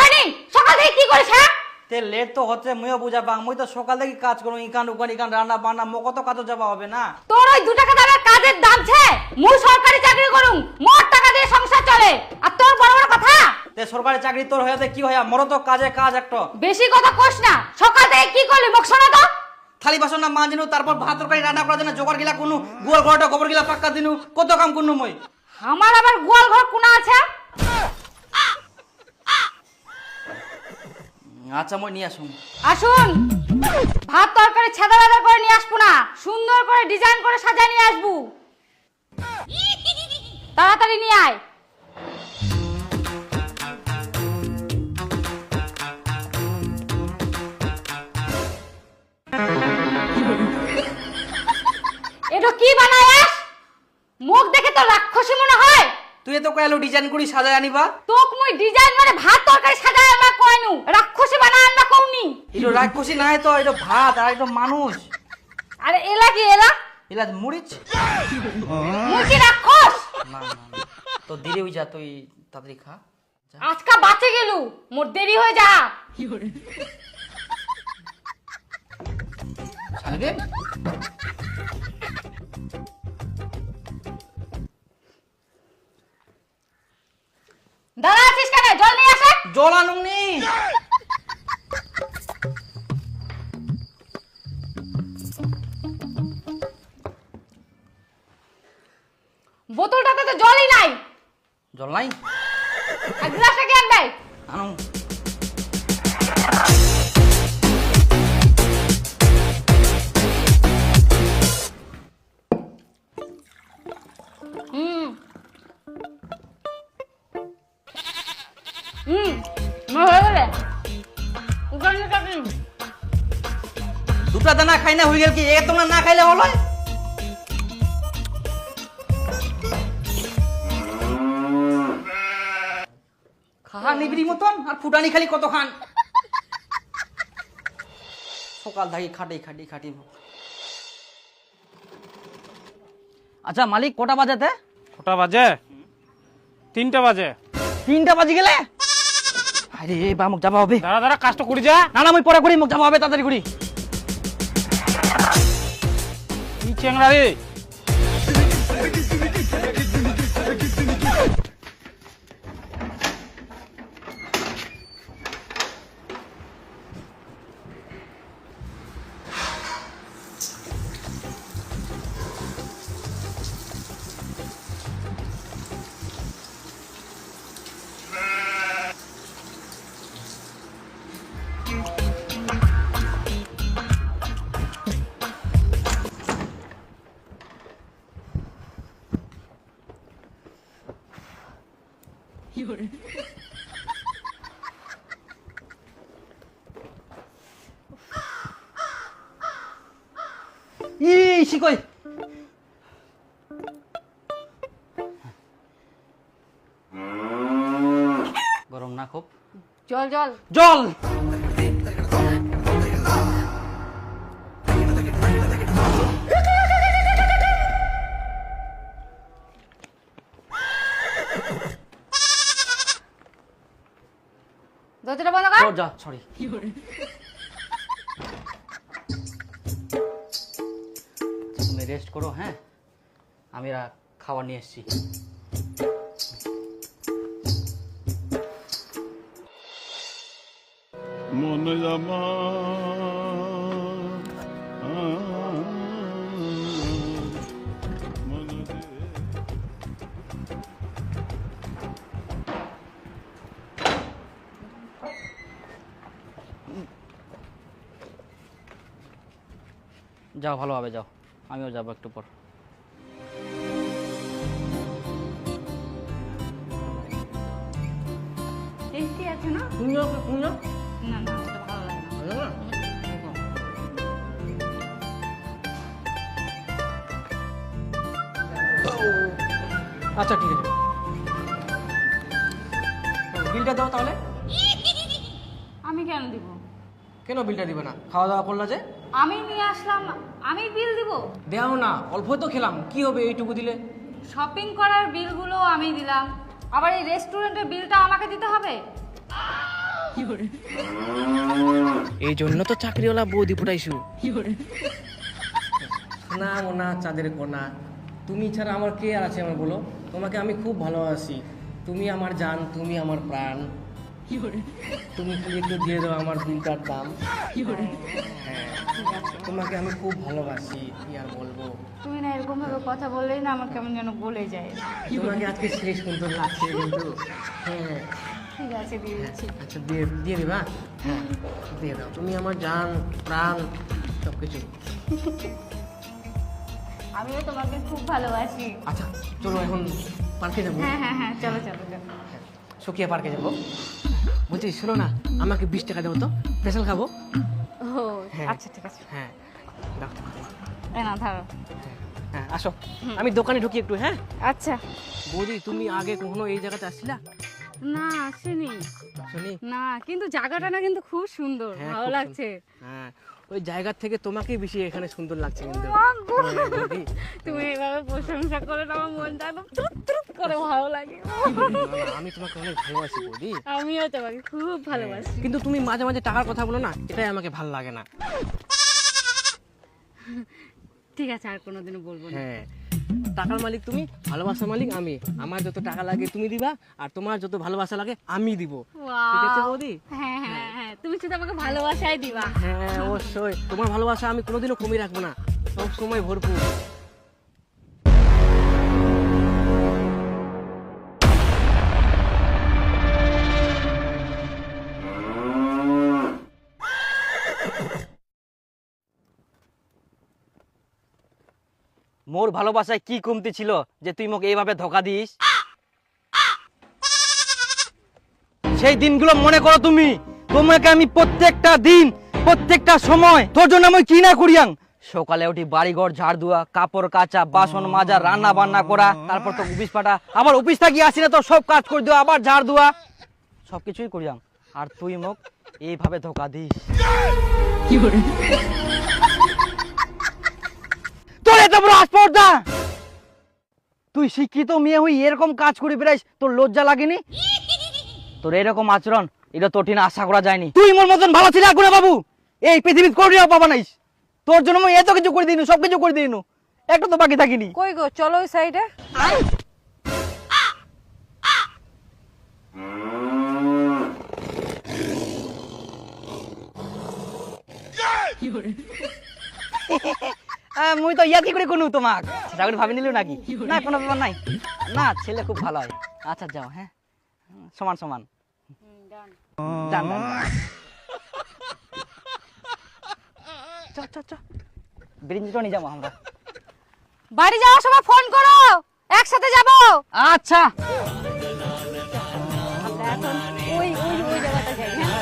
হয়নি সকাল থেকে কি করিস হ্যাঁ? তে লেট তো হচ্ছে মুইও বুঝা পাং মুই তো সকাল থেকে কাজ করো ইকান উকান ইকান রান্না বান্না মো কত কাজ যাবা হবে না? তোর ওই দু টাকা দামের কাজের দাম ছে মুই সরকারি চাকরি করুম মোট টাকা দিয়ে সংসার চলে। আর তোর বড় বড় কথা? তে সরকারি চাকরি তোর হয়ে কি হয় মরো তো কাজে কাজ একটা। বেশি কথা কোস না সকাল থেকে কি করলি মুখ শোনা তো। থালি বাসন না মাজিনু তারপর ভাত তরকারি রান্না করার জন্য জোগাড় গিলা কোনো গোয়াল ঘরটা গোবর গিলা পাক্কা দিনু কত কাম করনু মই? আমার আবার গোয়াল ঘর কোনা আছে? আচ্ছা মই নিয়ে আসুন। আসুন। ভাত তরকারি ছেদা বেদা করে নিয়ে আসব না সুন্দর করে ডিজাইন করে সাজিয়ে নিয়ে আসব। তাড়াতাড়ি নিয়ে আয়। এটা কি বানায় মুখ দেখে তো রাক্ষসী মনে হয়। তুই তো কয়ালো ডিজাইন করি সাজায় আনিবা? তোক মুই ডিজাইন মানে ভাত তরকারি সাজায় আমরা কইনু রাক্ষসী এটা রাক্ষসী নাই তো এটা ভাত আর এটা মানুষ। আরে এলা কি এলা? এলা মুড়িচ মুই রাক্ষস? না। তো দেরি হয়ে যা তুই তাড়াতাড়ি খা। আজকা বাঁচে গেলু মোর দেরি হয়ে যা। ছাড়বে দাঁড়া আছিস কেন? জল নিয়ে আসে। জল আনুনি দুটা দানা খাই না হয়ে গেল কি? এ তোমরা না খাইলে হলো? খাহা নিবিড়ি মতন আর ফুটানি খালি কত খান সকাল থাকি খাটি খাটি খাটি। আচ্ছা মালিক কটা বাজাতে কটা বাজে? তিনটা বাজে। তিনটা বাজি গেলে? আরে বা মুখ যাবা হবে। দাঁড়া দাঁড়া কাজটা করি যা। না না আমি পরে করি মুখ যাবা হবে তাড়াতাড়ি করি। কি চেংড়া রে ই গরম না খুব জল জল জল ও যা সরি তুমি রেস্ট করো হ্যাঁ আমি খাবার নিয়ে এসেছি যাও ভালোভাবে যাও। আমিও যাব একটু পর। টেস্টি আছে না? তুমি যাও তুমি না না ওটা ভালো লাগে না। আচ্ছা ঠিক আছে। বিলটা দাও তাহলে। আমি কেন দিব? কেন বিলটা দিবে না? খাওয়া দাওয়া করলা যে? আমি নিয়ে আসলাম আমি বিল দিব। দেও না অল্প তো খেলাম। কি হবে এইটুকু দিলে? শপিং করার বিলগুলো আমি দিলাম। আবার এই রেস্টুরেন্টের বিলটা আমাকে দিতে হবে? এই জন্য তো চাকরিওয়ালা বৌদি ফুটাইছু না মোনা চাঁদের কোনা। তুমি ছাড়া আমার কে আর আছে আমার বলো? তোমাকে আমি খুব ভালোবাসি। তুমি আমার জান তুমি আমার প্রাণ। তুমি খালি একটু দিয়ে দাও আমার দিনটার দাম। হ্যাঁ তোমাকে আমি খুব ভালোবাসি কি আর বলব? তুমি না এরকম ভাবে কথা বললেই না আমার কেমন যেন বলে যায়। তোমাকে আজকে সেই সুন্দর লাগছে কিন্তু। হ্যাঁ। ঠিক আছে দিয়ে দিচ্ছি। আচ্ছা দিয়ে দিয়ে দিবা? হ্যাঁ। দিয়ে দাও। তুমি আমার জান প্রাণ সব কিছু আমিও তোমাকে খুব ভালোবাসি। আচ্ছা চলো এখন পার্কে যাব। হ্যাঁ হ্যাঁ হ্যাঁ চলো চলো চলো। সুকিয়া পার্কে যাব। বলছি শোনো না আমাকে বিশ টাকা দেবো তো স্পেশাল খাব। ও হ্যাঁ। আচ্ছা ঠিক আছে। হ্যাঁ। না ধরো। হ্যাঁ আসো। আমি দোকানে ঢুকি একটু হ্যাঁ? আচ্ছা। বৌদি তুমি আগে কখনো এই জায়গাতে আসছিলা? না আসেনি। শুনি না কিন্তু জায়গাটা না কিন্তু খুব সুন্দর হ্যাঁ, ভালো লাগছে। হ্যাঁ ওই জায়গার থেকে তোমাকেই বেশি এখানে সুন্দর লাগছে কিন্তু। হ্যাঁ। তুমি এইভাবে প্রশংসা করে আমার মনটা একদম ত্রুত করে ভালো লাগে। আমি তোমাকে অনেক ভালোবাসি বৌদি। আমিও তোমাকে খুব ভালোবাসি। কিন্তু তুমি মাঝে মাঝে টাকার কথা বলো না এটাই আমাকে ভালো লাগে না। ঠিক আছে আর কোনোদিনও বলব না। হ্যাঁ টাকার মালিক তুমি ভালোবাসার মালিক আমি। আমার যত টাকা লাগে তুমি দিবা আর তোমার যত ভালোবাসা লাগে আমি দিব। ঠিক আছে বৌদি? হ্যাঁ হ্যাঁ। হ্যাঁ। তুমি শুধু আমাকে ভালোবাসাই দিবা। হ্যাঁ অবশ্যই। তোমার ভালোবাসা আমি কোনোদিনও কমিয়ে রাখব না। সব সময় ভরপুর। মোর ভালোবাসায় কি কমতি ছিল যে তুই মোক এইভাবে ধোকা দিস? সেই দিনগুলো মনে করো তুমি। তোমাকে আমি প্রত্যেকটা দিন, প্রত্যেকটা সময়, তোর জন্য আমি কি না করিয়াং সকালে উঠি বাড়িঘর, ঝাড় দেওয়া কাপড় কাচা, বাসন মাজা, রান্না বান্না করা, তারপর তো অফিস পাঠা। আবার অফিস থাকি আসি না তো সব কাজ করে দেওয়া আবার ঝাড় দেওয়া সব কিছুই করিয়াং আর তুই মোক এইভাবে ধোকা দিস। কি বড় আসপর্দা তুই শিক্ষিত মেয়ে হই এরকম কাজ করে বেড়াইস তোর লজ্জা লাগেনি? তোর এরকম আচরণ এটা তোর ঠিক আশা করা যায়নি। তুই মোর মতন ভালো ছিল গুণা বাবু এই পৃথিবীর করিয়া পাবা নাইস। তোর জন্য আমি এত কিছু করে দিনু সব কিছু করে দিনু একটু তো বাকি থাকিনি। কই গো চলো ওই সাইডে। আহ, মুই তো ইয়া কি করে কোনো তোমাক। সেটা করে ভাবি নিলু নাকি? না কোনো ব্যাপার নাই। না ছেলে খুব ভালো হয়। আচ্ছা যাও হ্যাঁ। সমান সমান। ডান, ডান, ডান। চ চ চ ব্রিঞ্জিটা নিয়ে যাব আমরা। বাড়ি যাওয়ার সময় ফোন করো একসাথে যাব। আচ্ছা। আমরা এখন ওই ওই ওই জায়গাটা যাই হ্যাঁ।